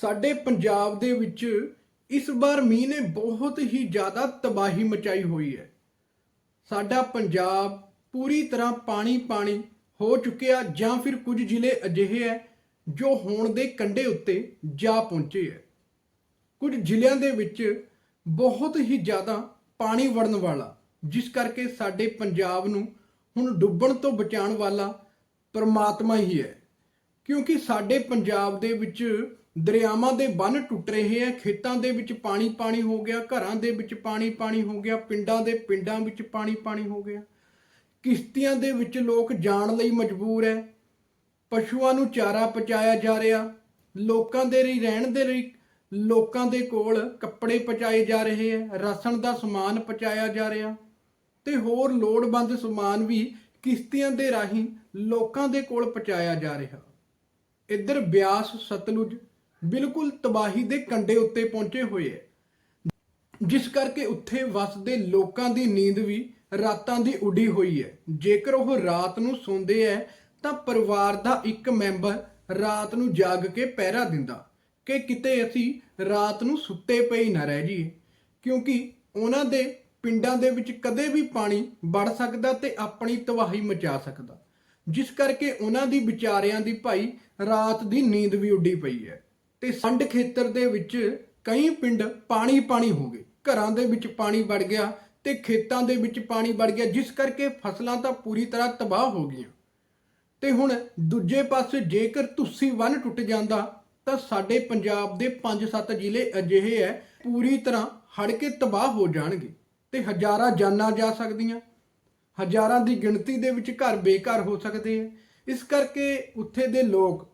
ਸਾਡੇ ਪੰਜਾਬ ਦੇ ਵਿੱਚ ਇਸ ਵਾਰ ਮੀਂਹ ਨੇ ਬਹੁਤ ਹੀ ਜ਼ਿਆਦਾ ਤਬਾਹੀ ਮਚਾਈ ਹੋਈ ਹੈ। ਸਾਡਾ ਪੰਜਾਬ ਪੂਰੀ ਤਰ੍ਹਾਂ ਪਾਣੀ ਪਾਣੀ ਹੋ ਚੁੱਕਿਆ ਜਾਂ ਫਿਰ ਕੁਝ ਜ਼ਿਲ੍ਹੇ ਅਜਿਹੇ ਹੈ ਜੋ ਹੋਣ ਦੇ ਕੰਢੇ ਉੱਤੇ ਜਾ ਪਹੁੰਚੇ ਹੈ। ਕੁਝ ਜ਼ਿਲ੍ਹਿਆਂ ਦੇ ਵਿੱਚ ਬਹੁਤ ਹੀ ਜ਼ਿਆਦਾ ਪਾਣੀ ਵੜਨ ਵਾਲਾ, ਜਿਸ ਕਰਕੇ ਸਾਡੇ ਪੰਜਾਬ ਨੂੰ ਹੁਣ ਡੁੱਬਣ ਤੋਂ ਬਚਾਉਣ ਵਾਲਾ ਪਰਮਾਤਮਾ ਹੀ ਹੈ। ਕਿਉਂਕਿ ਸਾਡੇ ਪੰਜਾਬ ਦੇ ਵਿੱਚ ਦਰਿਆਵਾਂ ਦੇ ਬੰਨ ਟੁੱਟ ਰਹੇ ਹੈ ਖੇਤਾਂ ਦੇ ਵਿੱਚ ਪਾਣੀ ਪਾਣੀ ਹੋ ਗਿਆ, ਘਰਾਂ ਦੇ ਵਿੱਚ ਪਾਣੀ ਪਾਣੀ ਹੋ ਗਿਆ, ਪਿੰਡਾਂ ਦੇ ਪਿੰਡਾਂ ਵਿੱਚ ਪਾਣੀ ਪਾਣੀ ਹੋ ਗਿਆ। ਕਿਸ਼ਤੀਆਂ ਦੇ ਵਿੱਚ ਲੋਕ ਜਾਣ ਲਈ ਮਜਬੂਰ ਹੈ ਪਸ਼ੂਆਂ ਨੂੰ ਚਾਰਾ ਪਹੁੰਚਾਇਆ ਜਾ ਰਿਹਾ। ਲੋਕਾਂ ਦੇ ਲਈ, ਰਹਿਣ ਦੇ ਲਈ ਲੋਕਾਂ ਦੇ ਕੋਲ ਕੱਪੜੇ ਪਹੁੰਚਾਏ ਜਾ ਰਹੇ ਹੈ ਰਾਸ਼ਨ ਦਾ ਸਮਾਨ ਪਹੁੰਚਾਇਆ ਜਾ ਰਿਹਾ ਤੇ ਹੋਰ ਲੋੜਵੰਦ ਸਮਾਨ ਵੀ ਕਿਸ਼ਤੀਆਂ ਦੇ ਰਾਹੀਂ ਲੋਕਾਂ ਦੇ ਕੋਲ ਪਹੁੰਚਾਇਆ ਜਾ ਰਿਹਾ। ਇੱਧਰ ਬਿਆਸ, ਸਤਲੁਜ ਬਿਲਕੁਲ ਤਬਾਹੀ ਦੇ ਕੰਢੇ ਉੱਤੇ ਪਹੁੰਚੇ ਹੋਏ ਹੈ। ਜਿਸ ਕਰਕੇ ਉੱਥੇ ਵਸਦੇ ਲੋਕਾਂ ਦੀ ਨੀਂਦ ਵੀ ਰਾਤਾਂ ਦੀ ਉੱਡੀ ਹੋਈ ਹੈ। ਜੇਕਰ ਉਹ ਰਾਤ ਨੂੰ ਸੌਂਦੇ ਹੈ ਤਾਂ ਪਰਿਵਾਰ ਦਾ ਇੱਕ ਮੈਂਬਰ ਰਾਤ ਨੂੰ ਜਾਗ ਕੇ ਪਹਿਰਾ ਦਿੰਦਾ ਕਿ ਕਿਤੇ ਅਸੀਂ ਰਾਤ ਨੂੰ ਸੁੱਤੇ ਪਏ ਹੀ ਨਾ ਰਹਿ ਜਾਈਏ। ਕਿਉਂਕਿ ਉਹਨਾਂ ਦੇ ਪਿੰਡਾਂ ਦੇ ਵਿੱਚ ਕਦੇ ਵੀ ਪਾਣੀ ਵੜ ਸਕਦਾ ਤੇ ਆਪਣੀ ਤਬਾਹੀ ਮਚਾ ਸਕਦਾ। ਜਿਸ ਕਰਕੇ ਉਹਨਾਂ ਦੀ ਵਿਚਾਰਿਆਂ ਦੀ ਭਾਈ ਰਾਤ ਦੀ ਨੀਂਦ ਵੀ ਉੱਡੀ ਪਈ ਹੈ। ਤੇ ਸੰਡ ਖੇਤਰ ਦੇ ਵਿੱਚ ਕਈ ਪਿੰਡ ਪਾਣੀ ਪਾਣੀ ਹੋ ਗਏ। ਘਰਾਂ ਦੇ ਵਿੱਚ ਪਾਣੀ ਵੜ ਗਿਆ ਤੇ ਖੇਤਾਂ ਦੇ ਵਿੱਚ ਪਾਣੀ ਵੜ ਗਿਆ, ਜਿਸ ਕਰਕੇ ਫਸਲਾਂ ਤਾਂ ਪੂਰੀ ਤਰ੍ਹਾਂ ਤਬਾਹ ਹੋ ਗਈਆਂ। ਤੇ ਹੁਣ ਦੂਜੇ ਪਾਸੇ ਜੇਕਰ ਤੁਸੀਂ ਵਨ ਟੁੱਟ ਜਾਂਦਾ, ਤਾਂ ਸਾਡੇ ਪੰਜਾਬ ਦੇ 5-7 ਜ਼ਿਲ੍ਹੇ ਅਜਿਹੇ ਹੈ ਪੂਰੀ ਤਰ੍ਹਾਂ ਹੜ ਕੇ ਤਬਾਹ ਹੋ ਜਾਣਗੇ ਤੇ ਹਜ਼ਾਰਾਂ ਜਾਨਾਂ ਜਾ ਸਕਦੀਆਂ। ਹਜ਼ਾਰਾਂ ਦੀ ਗਿਣਤੀ ਦੇ ਵਿੱਚ ਘਰ ਬੇਘਰ ਹੋ ਸਕਦੇ ਹੈ ਇਸ ਕਰਕੇ ਉੱਥੇ ਦੇ ਲੋਕ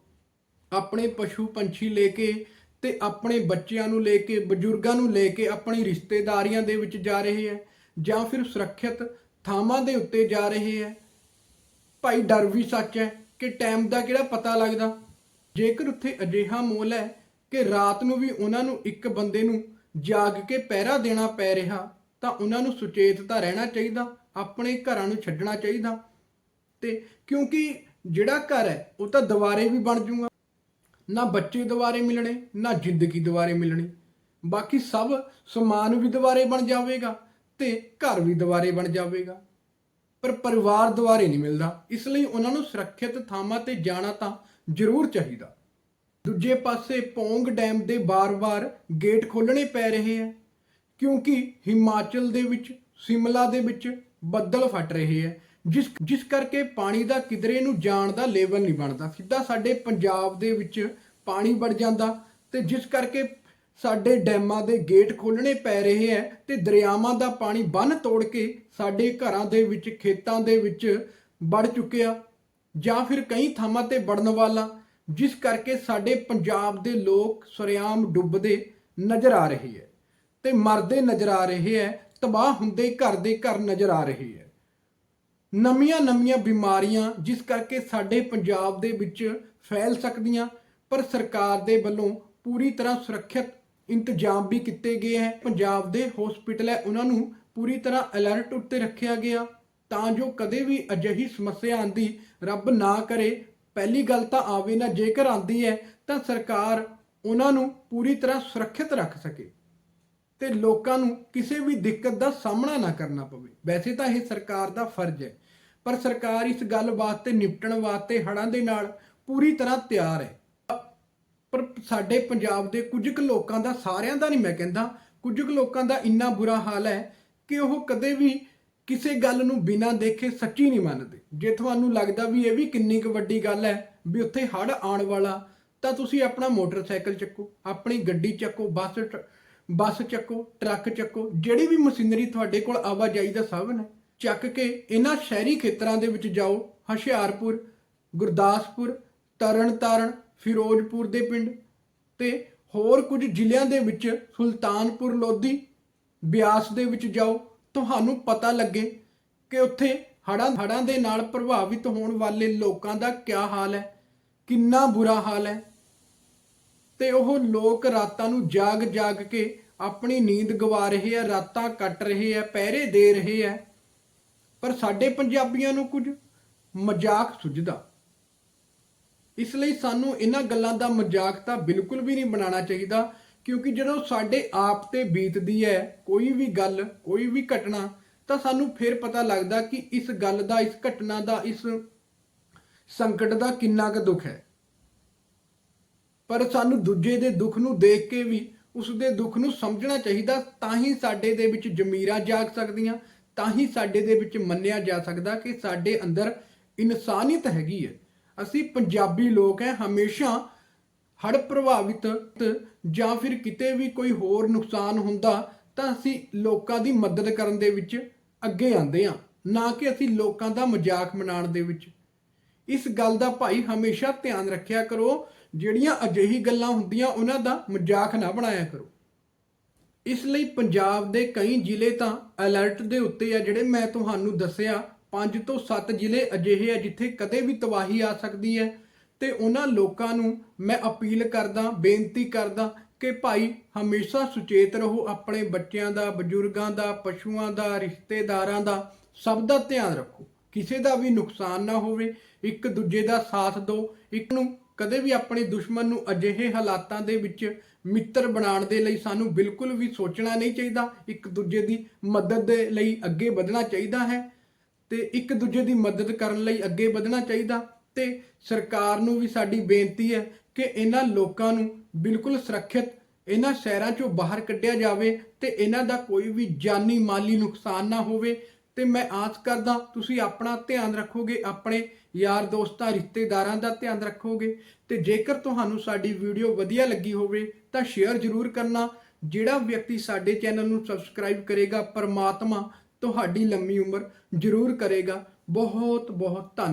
ਆਪਣੇ ਪਸ਼ੂ ਪੰਛੀ ਲੈ ਕੇ ਤੇ ਆਪਣੇ ਬੱਚਿਆਂ ਨੂੰ ਲੈ ਕੇ, ਬਜ਼ੁਰਗਾਂ ਨੂੰ ਲੈ ਕੇ ਆਪਣੀ ਰਿਸ਼ਤੇਦਾਰੀਆਂ ਦੇ ਵਿੱਚ ਜਾ ਰਹੇ ਹੈ ਜਾਂ ਫਿਰ ਸੁਰੱਖਿਅਤ ਥਾਵਾਂ ਦੇ ਉੱਤੇ ਜਾ ਰਹੇ ਹੈ। ਭਾਈ, ਡਰ ਵੀ ਸੱਚ ਹੈ ਕਿ ਟਾਈਮ ਦਾ ਕਿਹੜਾ ਪਤਾ ਲੱਗਦਾ? ਜੇਕਰ ਉੱਥੇ ਅਜਿਹਾ ਮੋਲ ਹੈ ਕਿ ਰਾਤ ਨੂੰ ਵੀ ਉਹਨਾਂ ਨੂੰ ਇੱਕ ਬੰਦੇ ਨੂੰ ਜਾਗ ਕੇ ਪਹਿਰਾ ਦੇਣਾ ਪੈ ਰਿਹਾ, ਤਾਂ ਉਹਨਾਂ ਨੂੰ ਸੁਚੇਤ ਤਾਂ ਰਹਿਣਾ ਚਾਹੀਦਾ, ਆਪਣੇ ਘਰਾਂ ਨੂੰ ਛੱਡਣਾ ਚਾਹੀਦਾ। ਤੇ ਕਿਉਂਕਿ ਜਿਹੜਾ ਘਰ ਹੈ, ਉਹ ਤਾਂ ਦੁਬਾਰੇ ਵੀ ਬਣ ਜੂਗਾ। ਨਾ ਬੱਚੇ ਦੁਬਾਰੇ ਮਿਲਣੇ, ਨਾ ਜ਼ਿੰਦਗੀ ਦੁਬਾਰੇ ਮਿਲਣੀ। ਬਾਕੀ ਸਭ ਸਮਾਨ ਵੀ ਦੁਬਾਰੇ ਬਣ ਜਾਵੇਗਾ ਤੇ ਘਰ ਵੀ ਦੁਬਾਰੇ ਬਣ ਜਾਵੇਗਾ। ਪਰ ਪਰਿਵਾਰ ਦੁਬਾਰੇ ਨਹੀਂ ਮਿਲਦਾ, ਇਸ ਲਈ ਉਹਨਾਂ ਨੂੰ ਸੁਰੱਖਿਅਤ ਥਾਵਾਂ ਤੇ ਜਾਣਾ ਤਾਂ ਜ਼ਰੂਰ ਚਾਹੀਦਾ। ਦੂਜੇ ਪਾਸੇ ਪੌਂਗ ਡੈਮ ਦੇ ਬਾਰ-ਬਾਰ ਗੇਟ ਖੋਲਣੇ ਪੈ ਰਹੇ ਹੈ, ਕਿਉਂਕਿ ਹਿਮਾਚਲ ਦੇ ਵਿੱਚ, ਸਿਮਲਾ ਦੇ ਵਿੱਚ ਬੱਦਲ ਫਟ ਰਹੇ ਹੈ ਜਿਸ ਜਿਸ ਕਰਕੇ ਪਾਣੀ ਦਾ ਕਿਧਰੇ ਨੂੰ ਜਾਣ ਦਾ ਲੇਵਲ ਨਹੀਂ ਬਣਦਾ। ਸਿੱਧਾ ਸਾਡੇ ਪੰਜਾਬ ਦੇ ਵਿੱਚ ਪਾਣੀ ਵੜ ਜਾਂਦਾ ਤੇ ਜਿਸ ਕਰਕੇ ਸਾਡੇ ਡੈਮਾਂ ਦੇ ਗੇਟ ਖੋਲਣੇ ਪੈ ਰਹੇ ਹੈ ਤੇ ਦਰਿਆਵਾਂ ਦਾ ਪਾਣੀ ਬੰਨ ਤੋੜ ਕੇ ਸਾਡੇ ਘਰਾਂ ਦੇ ਵਿੱਚ, ਖੇਤਾਂ ਦੇ ਵਿੱਚ ਵੜ ਚੁੱਕਿਆ ਜਾਂ ਫਿਰ ਕਈ ਥਾਵਾਂ ਤੇ ਵੜਨ ਵਾਲਾ, ਜਿਸ ਕਰਕੇ ਸਾਡੇ ਪੰਜਾਬ ਦੇ ਲੋਕ ਸਰਿਆਮ ਡੁੱਬਦੇ ਨਜ਼ਰ ਆ ਰਹੇ ਹੈ ਤੇ ਮਰਦੇ ਨਜ਼ਰ ਆ ਰਹੇ ਹੈ ਤਬਾਹ ਹੁੰਦੇ ਘਰ ਦੇ ਘਰ ਨਜ਼ਰ ਆ ਰਹੇ ਹੈ ਨਵੀਆਂ ਨਵੀਆਂ ਬਿਮਾਰੀਆਂ ਜਿਸ ਕਰਕੇ ਸਾਡੇ ਪੰਜਾਬ ਦੇ ਵਿੱਚ ਫੈਲ ਸਕਦੀਆਂ, ਪਰ ਸਰਕਾਰ ਦੇ ਵੱਲੋਂ ਪੂਰੀ ਤਰ੍ਹਾਂ ਸੁਰੱਖਿਅਤ ਇੰਤਜ਼ਾਮ ਵੀ ਕੀਤੇ ਗਏ ਹੈ। ਪੰਜਾਬ ਦੇ ਹਸਪੀਟਲ ਹੈ, ਉਹਨਾਂ ਨੂੰ ਪੂਰੀ ਤਰ੍ਹਾਂ ਅਲਰਟ ਉੱਤੇ ਰੱਖਿਆ ਗਿਆ, ਤਾਂ ਜੋ ਕਦੇ ਵੀ ਅਜਿਹੀ ਸਮੱਸਿਆ ਆਂਦੀ, ਰੱਬ ਨਾ ਕਰੇ, ਪਹਿਲੀ ਗੱਲ ਤਾਂ ਆਵੇ ਨਾ ਜੇਕਰ ਆਂਦੀ ਹੈ, ਤਾਂ ਸਰਕਾਰ ਉਹਨਾਂ ਨੂੰ ਪੂਰੀ ਤਰ੍ਹਾਂ ਸੁਰੱਖਿਅਤ ਰੱਖ ਸਕੇ। ਤੇ ਲੋਕਾਂ ਨੂੰ ਕਿਸੇ ਵੀ ਦਿੱਕਤ ਦਾ ਸਾਹਮਣਾ ਨਾ ਕਰਨਾ ਪਵੇ। ਵੈਸੇ ਤਾਂ ਇਹ ਸਰਕਾਰ ਦਾ ਫਰਜ਼ ਹੈ, ਪਰ ਸਰਕਾਰ ਇਸ ਗੱਲ ਵਾਸਤੇ ਨਿਪਟਣ ਵਾਸਤੇ ਹੜ੍ਹਾਂ ਦੇ ਨਾਲ ਪੂਰੀ ਤਰ੍ਹਾਂ ਤਿਆਰ ਹੈ। ਪਰ ਸਾਡੇ ਪੰਜਾਬ ਦੇ ਕੁਝ ਕੁ ਲੋਕਾਂ ਦਾ, ਸਾਰਿਆਂ ਦਾ ਨਹੀਂ ਮੈਂ ਕਹਿੰਦਾ, ਕੁਝ ਕੁ ਲੋਕਾਂ ਦਾ ਇੰਨਾ ਬੁਰਾ ਹਾਲ ਹੈ ਕਿ ਉਹ ਕਦੇ ਵੀ ਕਿਸੇ ਗੱਲ ਨੂੰ ਬਿਨਾਂ ਦੇਖੇ ਸੱਚੀ ਨਹੀਂ ਮੰਨਦੇ। ਜੇ ਤੁਹਾਨੂੰ ਲੱਗਦਾ ਵੀ ਇਹ ਵੀ ਕਿੰਨੀ ਕੁ ਵੱਡੀ ਗੱਲ ਹੈ ਵੀ ਉੱਥੇ ਹੜ੍ਹ ਆਉਣ ਵਾਲਾ, ਤਾਂ ਤੁਸੀਂ ਆਪਣਾ ਮੋਟਰਸਾਈਕਲ ਚੱਕੋ, ਆਪਣੀ ਗੱਡੀ ਚੱਕੋ, ਬੱਸ ਟ- ਬੱਸ ਚੱਕੋ, ਟਰੱਕ ਚੱਕੋ, ਜਿਹੜੀ ਵੀ ਮਸ਼ੀਨਰੀ ਤੁਹਾਡੇ ਕੋਲ ਆਵਾਜਾਈ ਦਾ ਸਾਧਨ ਹੈ, ਚੱਕ ਕੇ ਇਹਨਾਂ ਸ਼ਹਿਰੀ ਖੇਤਰਾਂ ਦੇ ਵਿੱਚ ਜਾਓ, ਹੁਸ਼ਿਆਰਪੁਰ, ਗੁਰਦਾਸਪੁਰ, ਤਰਨਤਾਰਨ, ਫਿਰੋਜ਼ਪੁਰ ਦੇ ਪਿੰਡ ਤੇ ਹੋਰ ਕੁਝ ਜ਼ਿਲ੍ਹਿਆਂ ਦੇ ਵਿੱਚ ਸੁਲਤਾਨਪੁਰ, ਲੋਧੀ, ਬਿਆਸ ਦੇ ਵਿੱਚ ਜਾਓ, ਤੁਹਾਨੂੰ ਪਤਾ ਲੱਗੇ ਕਿ ਉੱਥੇ ਹੜ੍ਹਾਂ ਹੜ੍ਹਾਂ ਦੇ ਨਾਲ ਪ੍ਰਭਾਵਿਤ ਹੋਣ ਵਾਲੇ ਲੋਕਾਂ ਦਾ ਕੀ ਹਾਲ ਹੈ, ਕਿੰਨਾ ਬੁਰਾ ਹਾਲ ਹੈ ਤੇ ਉਹ ਲੋਕ ਰਾਤਾਂ ਨੂੰ ਜਾਗ ਜਾਗ ਕੇ ਆਪਣੀ ਨੀਂਦ ਗਵਾ ਰਹੇ ਆ, ਰਾਤਾਂ ਕੱਟ ਰਹੇ ਆ, ਪਹਿਰੇ ਦੇ ਰਹੇ ਆ। ਪਰ ਸਾਡੇ ਪੰਜਾਬੀਆਂ ਨੂੰ ਕੁਝ ਮਜ਼ਾਕ ਸੁਝਦਾ। ਇਸ ਲਈ ਸਾਨੂੰ ਇਹਨਾਂ ਗੱਲਾਂ ਦਾ ਮਜ਼ਾਕ ਤਾਂ ਬਿਲਕੁਲ ਵੀ ਨਹੀਂ ਬਣਾਉਣਾ ਚਾਹੀਦਾ, ਕਿਉਂਕਿ ਜਦੋਂ ਸਾਡੇ ਆਪ ਤੇ ਬੀਤਦੀ ਹੈ ਕੋਈ ਵੀ ਗੱਲ, ਕੋਈ ਵੀ ਘਟਨਾ, ਤਾਂ ਸਾਨੂੰ ਫਿਰ ਪਤਾ ਲੱਗਦਾ ਕਿ ਇਸ ਗੱਲ ਦਾ, ਇਸ ਘਟਨਾ ਦਾ, ਇਸ ਸੰਕਟ ਦਾ ਕਿੰਨਾ ਕੁ ਦੁੱਖ ਹੈ। ਪਰ ਸਾਨੂੰ ਦੂਜੇ ਦੇ ਦੁੱਖ ਨੂੰ ਦੇਖ ਕੇ ਵੀ ਉਸ ਦੇ ਦੁੱਖ ਨੂੰ ਸਮਝਣਾ ਚਾਹੀਦਾ, ਤਾਂ ਹੀ ਸਾਡੇ ਦੇ ਵਿੱਚ ਜ਼ਮੀਰਾਂ ਜਾਗ ਸਕਦੀਆਂ, ਤਾਂ ਹੀ ਸਾਡੇ ਦੇ ਵਿੱਚ ਮੰਨਿਆ ਜਾ ਸਕਦਾ ਕਿ ਸਾਡੇ ਅੰਦਰ ਇਨਸਾਨੀਅਤ ਹੈਗੀ ਹੈ। ਅਸੀਂ ਪੰਜਾਬੀ ਲੋਕ ਹੈ, ਹਮੇਸ਼ਾ ਹੜ ਪ੍ਰਭਾਵਿਤ ਜਾਂ ਫਿਰ ਕਿਤੇ ਵੀ ਕੋਈ ਹੋਰ ਨੁਕਸਾਨ ਹੁੰਦਾ, ਤਾਂ ਅਸੀਂ ਲੋਕਾਂ ਦੀ ਮਦਦ ਕਰਨ ਦੇ ਵਿੱਚ ਅੱਗੇ ਆਉਂਦੇ ਹਾਂ, ਨਾ ਕਿ ਅਸੀਂ ਲੋਕਾਂ ਦਾ ਮਜ਼ਾਕ ਮਨਾਉਣ ਦੇ ਵਿੱਚ। ਇਸ ਗੱਲ ਦਾ ਭਾਈ ਹਮੇਸ਼ਾ ਧਿਆਨ ਰੱਖਿਆ ਕਰੋ ਜਿਹੜੀਆਂ ਅਜਿਹੀ ਗੱਲਾਂ ਹੁੰਦੀਆਂ, ਉਹਨਾਂ ਦਾ ਮਜ਼ਾਕ ਨਾ ਬਣਾਇਆ ਕਰੋ। ਇਸ ਲਈ ਪੰਜਾਬ ਦੇ ਕਈ ਜ਼ਿਲ੍ਹੇ ਤਾਂ ਅਲਰਟ ਦੇ ਉੱਤੇ ਆ ਜਿਹੜੇ ਮੈਂ ਤੁਹਾਨੂੰ ਦੱਸਿਆ 5 ਤੋਂ 7 ਜ਼ਿਲ੍ਹੇ ਅਜਿਹੇ ਆ ਜਿੱਥੇ ਕਦੇ ਵੀ ਤਬਾਹੀ ਆ ਸਕਦੀ ਹੈ ਤੇ ਉਹਨਾਂ ਲੋਕਾਂ ਨੂੰ ਮੈਂ ਅਪੀਲ ਕਰਦਾ, ਬੇਨਤੀ ਕਰਦਾ ਕਿ ਭਾਈ ਹਮੇਸ਼ਾ ਸੁਚੇਤ ਰਹੋ, ਆਪਣੇ ਬੱਚਿਆਂ ਦਾ, ਬਜ਼ੁਰਗਾਂ ਦਾ, ਪਸ਼ੂਆਂ ਦਾ, ਰਿਸ਼ਤੇਦਾਰਾਂ ਦਾ ਸਭ ਦਾ ਧਿਆਨ ਰੱਖੋ। ਕਿਸੇ ਦਾ ਵੀ ਨੁਕਸਾਨ ਨਾ ਹੋਵੇ, ਇੱਕ ਦੂਜੇ ਦਾ ਸਾਥ ਦਿਓ, ਇੱਕ ਨੂੰ ਕਦੇ ਵੀ ਆਪਣੇ ਦੁਸ਼ਮਣ ਨੂੰ ਅਜਿਹੇ ਹਾਲਾਤਾਂ ਦੇ ਵਿੱਚ ਮਿੱਤਰ ਬਣਾਉਣ ਦੇ ਲਈ ਸਾਨੂੰ ਬਿਲਕੁਲ ਵੀ ਸੋਚਣਾ ਨਹੀਂ ਚਾਹੀਦਾ। ਇੱਕ ਦੂਜੇ ਦੀ ਮਦਦ ਦੇ ਲਈ ਅੱਗੇ ਵਧਣਾ ਚਾਹੀਦਾ ਹੈ ਤੇ ਇੱਕ ਦੂਜੇ ਦੀ ਮਦਦ ਕਰਨ ਲਈ ਅੱਗੇ ਵਧਣਾ ਚਾਹੀਦਾ ਤੇ ਸਰਕਾਰ ਨੂੰ ਵੀ ਸਾਡੀ ਬੇਨਤੀ ਹੈ ਕਿ ਇਹਨਾਂ ਲੋਕਾਂ ਨੂੰ ਬਿਲਕੁਲ ਸੁਰੱਖਿਅਤ ਇਹਨਾਂ ਸ਼ਹਿਰਾਂ ਚੋਂ ਬਾਹਰ ਕੱਢਿਆ ਜਾਵੇ ਤੇ ਇਹਨਾਂ ਦਾ ਕੋਈ ਵੀ ਜਾਨੀ ਮਾਲੀ ਨੁਕਸਾਨ ਨਾ ਹੋਵੇ। ਤੇ ਮੈਂ ਆਸ ਕਰਦਾ ਤੁਸੀਂ ਆਪਣਾ ਧਿਆਨ ਰੱਖੋਗੇ, ਆਪਣੇ ਯਾਰ ਦੋਸਤਾਂ, ਰਿਸ਼ਤੇਦਾਰਾਂ ਦਾ ਧਿਆਨ ਰੱਖੋਗੇ ਤੇ ਜੇਕਰ ਤੁਹਾਨੂੰ ਸਾਡੀ ਵੀਡੀਓ ਵਧੀਆ ਲੱਗੀ ਹੋਵੇ ਤਾਂ ਸ਼ੇਅਰ ਜ਼ਰੂਰ ਕਰਨਾ। ਜਿਹੜਾ ਵਿਅਕਤੀ ਸਾਡੇ ਚੈਨਲ ਨੂੰ ਸਬਸਕ੍ਰਾਈਬ ਕਰੇਗਾ, ਪਰਮਾਤਮਾ ਤੁਹਾਡੀ ਲੰਮੀ ਉਮਰ ਜ਼ਰੂਰ ਕਰੇਗਾ। ਬਹੁਤ ਬਹੁਤ ਧੰਨਵਾਦ।